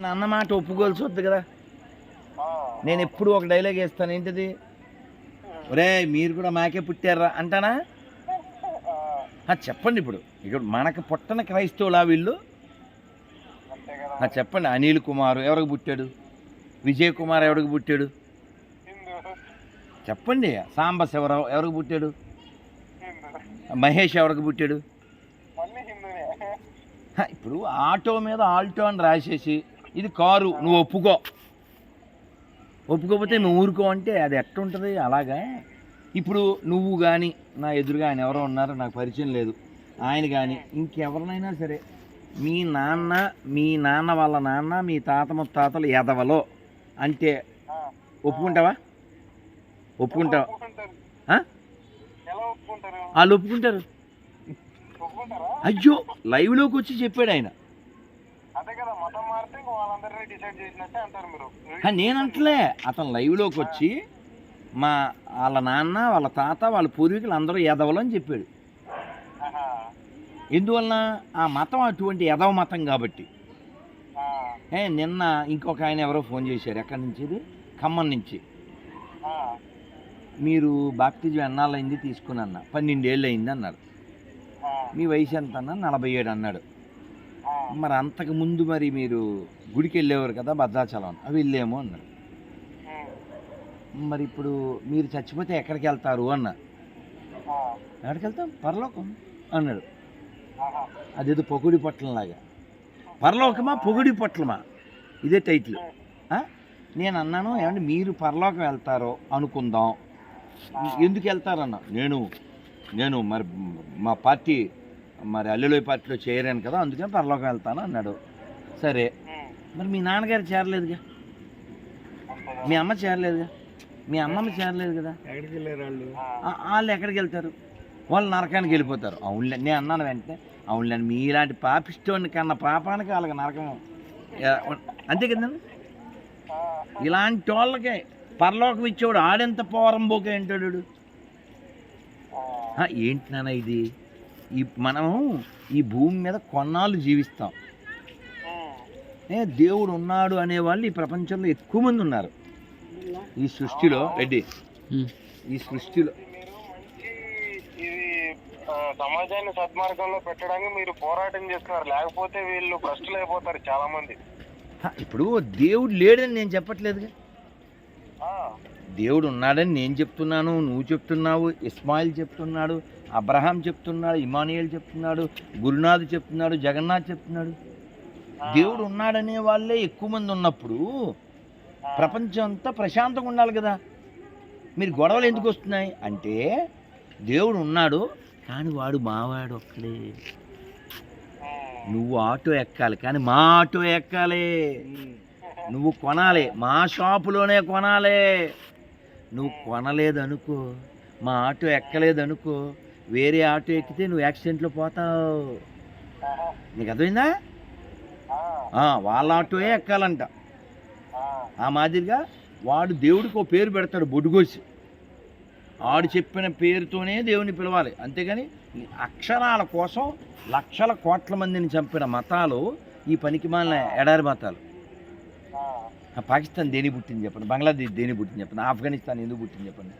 నా అన్న మాట ఒప్పుకోవాల్సి వద్దు కదా. నేను ఎప్పుడు ఒక డైలాగ్ వేస్తాను ఏంటిది? ఒరే మీరు కూడా మాకే పుట్టారా అంటానా? చెప్పండి ఇప్పుడు. ఇక్కడ మనకు పుట్టన క్రైస్తవులా వీళ్ళు? చెప్పండి. అనిల్ కుమార్ ఎవరికి పుట్టాడు? విజయ్ కుమార్ ఎవరికి పుట్టాడు? చెప్పండి. సాంబ శివరావు ఎవరికి పుట్టాడు? మహేష్ ఎవరికి పుట్టాడు? ఇప్పుడు ఆటో మీద ఆల్టో అని రాసేసి ఇది కారు నువ్వు ఒప్పుకో. ఒప్పుకోకపోతే నువ్వు ఊరుకో అంటే అది ఎట్టుంటుంది అలాగా. ఇప్పుడు నువ్వు కానీ నా ఎదురుగా ఆయన ఎవరో ఉన్నారో నాకు పరిచయం లేదు. ఆయన కానీ ఇంకెవరినైనా సరే మీ నాన్న మీ నాన్న వాళ్ళ నాన్న మీ తాత ముత్తాతలు ఎదవలో అంటే. ఒప్పుకుంటావా? ఒప్పుకుంటావా? వాళ్ళు ఒప్పుకుంటారా. అయ్యో లైవ్లోకి వచ్చి చెప్పాడు ఆయన. ఆ, నేనంటలే. అతను లైవ్లోకి వచ్చి మా వాళ్ళ నాన్న వాళ్ళ తాత వాళ్ళ పూర్వీకులు అందరూ ఎదవలు అని చెప్పాడు. ఎందువలన? ఆ మతం అటువంటి ఎదవ మతం కాబట్టి. ఏ నిన్న ఇంకొక ఆయన ఎవరో ఫోన్ చేశారు. ఎక్కడి నుంచి ఇది? ఖమ్మం నుంచి. మీరు బాప్తిజం ఎన్నాళ్ళైంది తీసుకుని అన్న. పన్నెండేళ్ళు అయింది అన్నారు. మీ వయసు ఎంత అన్న నలభై ఏడు అన్నాడు. మరి అంతకు ముందు మరి మీరు గుడికి వెళ్ళేవారు కదా భద్రాచలం. అవి వెళ్ళేమో అన్నాడు ఉమ్. మరి ఇప్పుడు మీరు చచ్చిపోతే ఎక్కడికి వెళ్తారు అన్న. ఎక్కడికి వెళ్తాం పరలోకం అన్నాడు. అదేదో పొగుడి పొట్లంలాగా పరలోకమా పొగుడి పొట్లమా ఇదే టైటిల్? నేను అన్నాను ఏమంటే మీరు పరలోకం వెళ్తారో అనుకుందాం. ఎందుకు వెళ్తారన్న? నేను నేను మరి మా పార్టీ మరి అల్లులోయ పార్టీలో చేరాను కదా అందుకని పరలోకం వెళ్తాను అన్నాడు. సరే. మరి మీ నాన్నగారు చేరలేదుగా. మీ అమ్మ చేరలేదుగా? మీ అమ్మమ్మ చేరలేదు కదా? ఎక్కడికి వెళ్ళారు వాళ్ళు? ఆ- వాళ్ళు ఎక్కడికి వెళ్తారు? వాళ్ళు నరకానికి వెళ్ళిపోతారు. అవునులే నేను అన్నాను వెంటనే అవునులే మీలాంటి పాపిస్తోని కన్నా పాపానికి వాళ్ళకి నరకం అంతే కదండి. ఇలాంటి వాళ్ళకే పరలోకం ఇచ్చేవాడు ఆడెంత పోరం పోక ఏంటాడు ఏంటి నాన్న ఇది? ఈ మనం ఈ భూమి మీద కొన్నాళ్ళు జీవిస్తాం. దేవుడు ఉన్నాడు అనేవాళ్ళు ఈ ప్రపంచంలో ఎక్కువ మంది ఉన్నారు. ఈ సృష్టిలో రెడ్డి. ఈ సృష్టిలో. సమాజాన్ని సద్మార్గంలో పెట్టడానికి మీరు పోరాటం చేస్తున్నారు. లేకపోతే వీళ్ళు భ్రష్టులు అయిపోతారు చాలా మంది ఇప్పుడు దేవుడు లేడని నేను చెప్పట్లేదుగా. ఆ, దేవుడు ఉన్నాడని నేను చెప్తున్నాను నువ్వు చెప్తున్నావు ఇస్మాయిల్ చెప్తున్నాడు అబ్రహాం చెప్తున్నాడు ఇమానియల్ చెప్తున్నాడు గురునాథ్ చెప్తున్నాడు జగన్నాథ్ చెప్తున్నాడు. దేవుడు ఉన్నాడనే వాళ్ళే ఎక్కువ మంది ఉన్నప్పుడు ప్రపంచం అంతా ప్రశాంతంగా ఉండాలి కదా. మీరు గొడవలు ఎందుకు వస్తున్నాయి? అంటే దేవుడు ఉన్నాడు కానీ వాడు మావాడు ఒక్కడే. నువ్వు ఆటో ఎక్కాలి కానీ మా ఆటో ఎక్కాలి. నువ్వు కొనాలి మా షాపులోనే కొనాలి. నువ్వు కొనలేదు అనుకో మా ఆటో ఎక్కలేదు అనుకో వేరే ఆటో ఎక్కితే నువ్వు యాక్సిడెంట్లో పోతావు. నీకు అర్థమైందా? వాళ్ళ ఆటోయే ఎక్కాలంట. ఆ, మాదిరిగా వాడు దేవుడికి ఒక పేరు పెడతాడు బొడ్డుగోసి. ఆడు చెప్పిన పేరుతోనే దేవుని పిలవాలి. అంతేగాని అక్షరాల కోసం లక్షల కోట్ల మందిని చంపిన మతాలు ఈ పనికి మాలిన ఎడారి మతాలు. పాకిస్తాన్ దేని పుట్టింది చెప్పండి బంగ్లాదేశ్ దేని పుట్టింది చెప్పండి ఆఫ్ఘనిస్తాన్ ఎందుకు పుట్టింది చెప్పండి.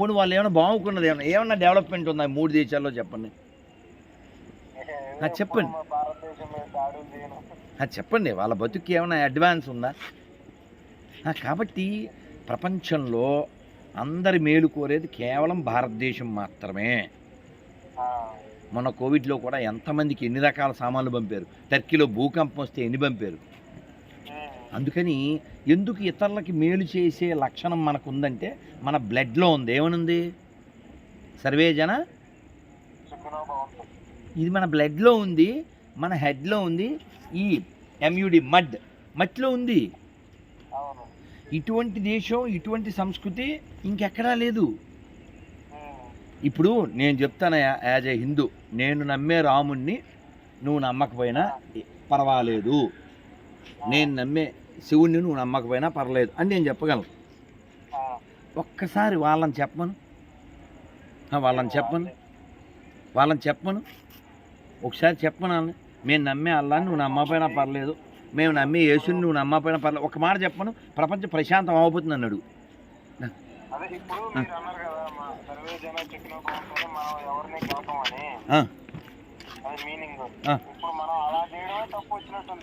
పోనీ వాళ్ళు ఏమైనా బాగుకున్నది ఏమన్నా ఏమన్నా డెవలప్మెంట్ ఉందా మూడు దేశాల్లో చెప్పండి. చెప్పండి. చెప్పండి వాళ్ళ బతుక్కి ఏమైనా అడ్వాన్స్ ఉందా? కాబట్టి ప్రపంచంలో అందరి మేలు కోరేది కేవలం భారతదేశం మాత్రమే. మొన్న కోవిడ్లో కూడా ఎంతమందికి ఎన్ని రకాల సామాన్లు పంపారు? టర్కీలో భూకంపం వస్తే ఎన్ని పంపారు. అందుకని ఎందుకు ఇతరులకి మేలు చేసే లక్షణం మనకు ఉందంటే మన బ్లడ్లో ఉంది. ఏమనుంది? సర్వే జన ఇది మన బ్లడ్లో ఉంది మన హెడ్లో ఉంది ఈ ఎంయుడి మడ్ మట్టిలో ఉంది. ఇటువంటి దేశం ఇటువంటి సంస్కృతి ఇంకెక్కడా లేదు. ఇప్పుడు నేను చెప్తాను యాజ్ ఏ హిందూ నేను నమ్మే రాముణ్ణి నువ్వు నమ్మకపోయినా పర్వాలేదు. నేను నమ్మే శివుణ్ణి నువ్వు నమ్మకపోయినా పర్లేదు అని నేను చెప్పగలను. ఒక్కసారి వాళ్ళని చెప్పమను. ఆ, వాళ్ళని చెప్పను వాళ్ళని చెప్పమను. ఒకసారి వాళ్ళని. మేము నమ్మే అల్లాని నువ్వు నమ్మకపోయినా పర్లేదు. మేము నమ్మి యేసుని నువ్వు నమ్మకపోయినా పర్లేదు. ఒక మాట చెప్పను ప్రపంచం ప్రశాంతం అవ్వబోతుంది అన్నాడు.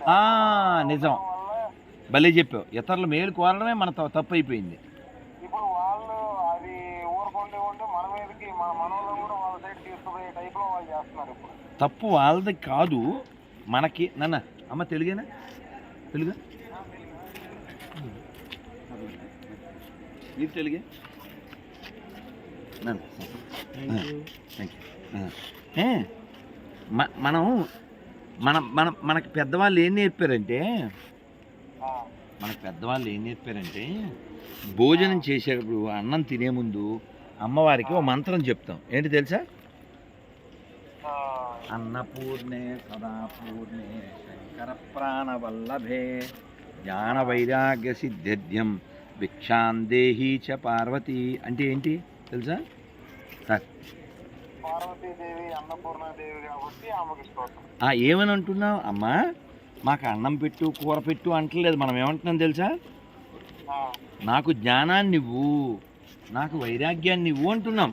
చెప్పిన నిజం. భలే చెప్పావు. ఇతరుల మేలు కోరడమే మన త- తప్పు అయిపోయింది ఇప్పుడు వాళ్ళు అది ఉండి మన మీదకి మన కూడా వాళ్ళ సైడ్ తీసుకుపోయే వాళ్ళు చేస్తున్నారు ఇప్పుడు. తప్పు వాళ్ళది కాదు. మనకి నాన్న అమ్మ తెలుగేనా? తెలుగు? మీరు తెలుగే? థ్యాంక్ యూ మనం మన మన మనకి పెద్దవాళ్ళు ఏం నేర్పారంటే మనకి పెద్దవాళ్ళు ఏం నేర్పారంటే భోజనం చేసేటప్పుడు అన్నం తినే ముందు అమ్మవారికి ఓ మంత్రం చెప్తాం. ఏంటి తెలుసా? అన్నపూర్ణే సదాపూర్ణే శంకర ప్రాణవల్లభే జ్ఞాన వైరాగ్య సిద్ధ్యం భిక్షాందేహి చ పార్వతి అంటే ఏంటి తెలుసా? సార్. ఏమని అంటున్నావు? అమ్మా మాకు అన్నం పెట్టు కూర పెట్టు అంటలేదు. మనం ఏమంటున్నాం తెలుసా? నాకు జ్ఞానాన్ని ఇవ్వు నాకు వైరాగ్యాన్ని ఇవ్వు అంటున్నాం.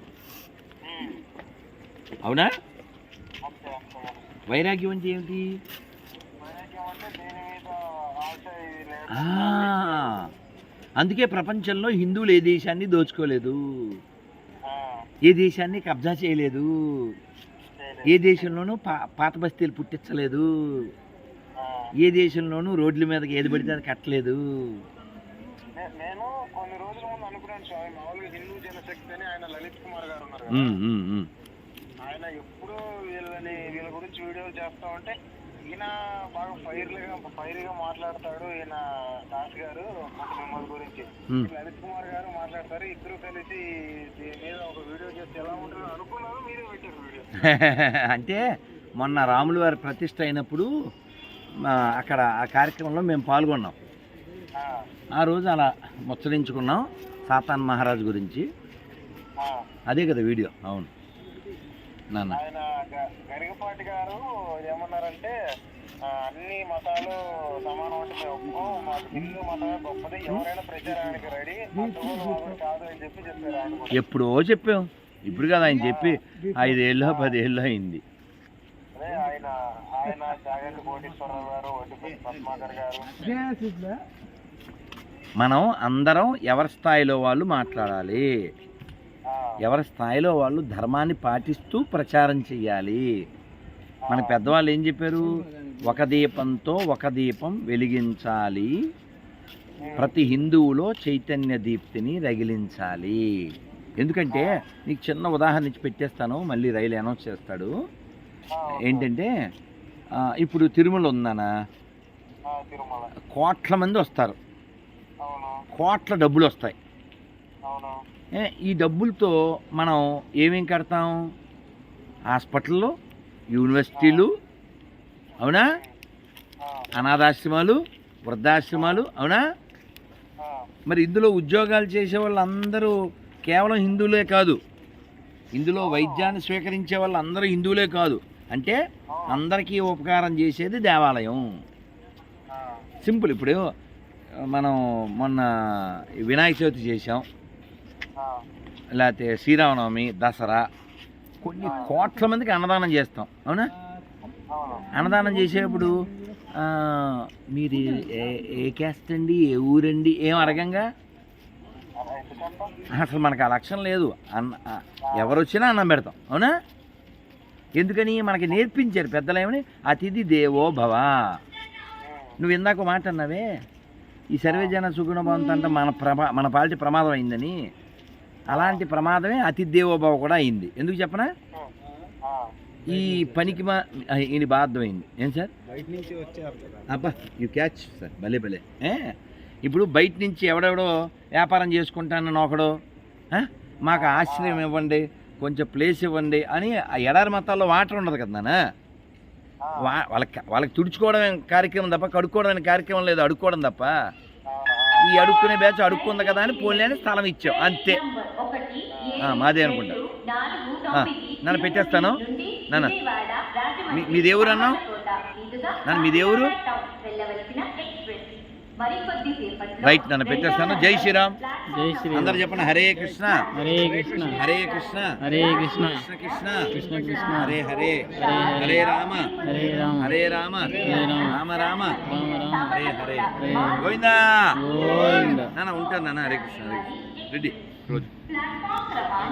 అవునా? వైరాగ్యం అంటే ఏమిటి? అందుకే ప్రపంచంలో హిందువులు ఏ దేశాన్ని దోచుకోలేదు? ఏ దేశాన్ని కబ్జా చేయలేదు? ఏ దేశంలోనూ పా పాత బస్తీలు పుట్టించలేదు? ఏ దేశంలోనూ రోడ్ల మీదకి ఏది పడితే అది కట్టలేదు నేను కొన్ని రోజుల ముందు అనుకున్నాను స్వామి మామూలుగా హిందూ జనశక్తి అని ఆయన లలిత్ కుమార్ గారు ఉన్నారు కదా. ఆయన ఎప్పుడు వీళ్ళని వీళ్ళ గురించి వీడియోలు చేస్తా ఉంటే ఈయన బాగా ఫైర్లుగా ఫైర్గా మాట్లాడతాడు ఈయన దాస్ గారు కొంత మిమ్మల్ని గురించి. లలిత్ కుమార్ గారు మాట్లాడతారు ఇద్దరు కలిసి దీని మీద ఒక వీడియో చేస్తే ఎలా ఉంటుందో అనుకున్నారు మీరే పెట్టారు వీడియో అంటే మొన్న రాములు వారి ప్రతిష్ట అయినప్పుడు అక్కడ ఆ కార్యక్రమంలో మేము పాల్గొన్నాం. ఆ, ఆ రోజు అలా ముచ్చరించుకున్నాం సాతాన్ మహారాజ్ గురించి. ఆ. అదే కదా వీడియో. అవును. నాన్న. ఆయన గ- గరికపాటి గారు ఏమన్నారంటే అన్ని మతాలు సమానం అంటే మేము ఒప్పుకోం. మాకు హిందూ మతమే గొప్పది. ఎవరైనా ప్రచారానికి రెడీ కాదు అని చెప్పి చెప్పారు ఆయన. ఎప్పుడో చెప్పాం. ఇప్పుడు కదా ఆయన చెప్పి ఐదేళ్ళు పదేళ్ళు అయింది. ఆయన ఆయన కోటేశ్వరరావు గారు ఒడ్డుపల్లి పద్మాకర్ గారు. మనం అందరం ఎవరి స్థాయిలో వాళ్ళు మాట్లాడాలి. ఎవరి స్థాయిలో వాళ్ళు ధర్మాన్ని పాటిస్తూ ప్రచారం చేయాలి మన పెద్దవాళ్ళు ఏం చెప్పారు? ఒక దీపంతో ఒక దీపం వెలిగించాలి. ప్రతి హిందువులో చైతన్య దీప్తిని రగిలించాలి. ఎందుకంటే నీకు చిన్న ఉదాహరణ ఇచ్చి పెట్టేస్తాను మళ్ళీ రైలు అనౌన్స్ చేస్తాడు. ఏంటంటే ఇప్పుడు తిరుమల ఉందనా? కోట్ల మంది వస్తారు. కోట్ల డబ్బులు వస్తాయి. ఈ డబ్బులతో మనం ఏమేం కడతాం? హాస్పిటల్లో యూనివర్సిటీలు అవునా? అనాథాశ్రమాలు వృద్ధాశ్రమాలు అవునా? మరి ఇందులో ఉద్యోగాలు చేసే వాళ్ళందరూ కేవలం హిందువులే కాదు. ఇందులో వైద్యాన్ని స్వీకరించే వాళ్ళు అందరూ హిందువులే కాదు. అంటే అందరికీ ఉపకారం చేసేది దేవాలయం. సింపుల్ ఇప్పుడు మనం మొన్న వినాయక చవితి చేసాం లేకపోతే శ్రీరామనవమి దసరా కొన్ని కోట్ల మందికి అన్నదానం చేస్తాం. అవునా? అన్నదానం చేసేటప్పుడు ఆ, మీరు ఏ క్యాస్ట్ అండి? ఏ ఊరండి? ఏం అడగంగా? అసలు మనకు ఆ లక్ష్యం లేదు. అన్న ఎవరు వచ్చినా అన్నం పెడతాం. అవునా? ఎందుకని మనకి నేర్పించారు పెద్దలు ఏమని? అతిథి దేవో భవ. నువ్వు ఇందాక మాట అన్నావే ఈ సర్వేజన సుగుణ భవంతు అంటే మన ప్రమా మన పాలిటి ప్రమాదం అయిందని. అలాంటి ప్రమాదమే అతిథి దేవో భవ కూడా అయింది. ఎందుకు చెప్పనా? ఆ, ఈ పనికి మా ఇది అర్థమైంది ఏం సార్? అబ్బా యూ క్యాచ్ సార్ భలే భలే. ఏ? ఇప్పుడు బయట నుంచి ఎవడెవడో వ్యాపారం చేసుకుంటానని ఒకడు? మాకు ఆశ్రయం ఇవ్వండి. కొంచెం ప్లేస్ ఇవ్వండి అని ఆ ఎడారి మతాల్లో వాటర్ ఉండదు కదా నాన్న? వాళ్ళకి వాళ్ళకి తుడుచుకోవడం కార్యక్రమం తప్ప కడుక్కోవడం అనే కార్యక్రమం లేదు అడుక్కోవడం తప్ప. ఈ అడుక్కునే బ్యాచ్ అడుక్కుంది కదా అని పోలే అని స్థలం ఇచ్చాం అంతే. మాదే అనుకుంటా. నన్ను పెట్టేస్తాను. నాన్న మీ- మీది ఎవరు అన్నావు? నాన్న మీది ఎవరు? రైట్ నన్ను పెట్టేస్తాను. జై శ్రీరామ్. జై శ్రీ అందరు చెప్పండి. హరే కృష్ణ. హరే కృష్ణ. హరే కృష్ణ. హరే కృష్ణ. కృష్ణ కృష్ణ. కృష్ణ కృష్ణ. హరే హరే. హరే హరే. రామ. హరే రామ. హరే రామ. హరే రామ. రామ రామ. రామ రామ. హరే హరే. హరే గోవిందా. గోవింద. నాన్న ఉంటాను నాన్న. హరే కృష్ణ హరే కృష్ణ. రెడ్డి రోజు.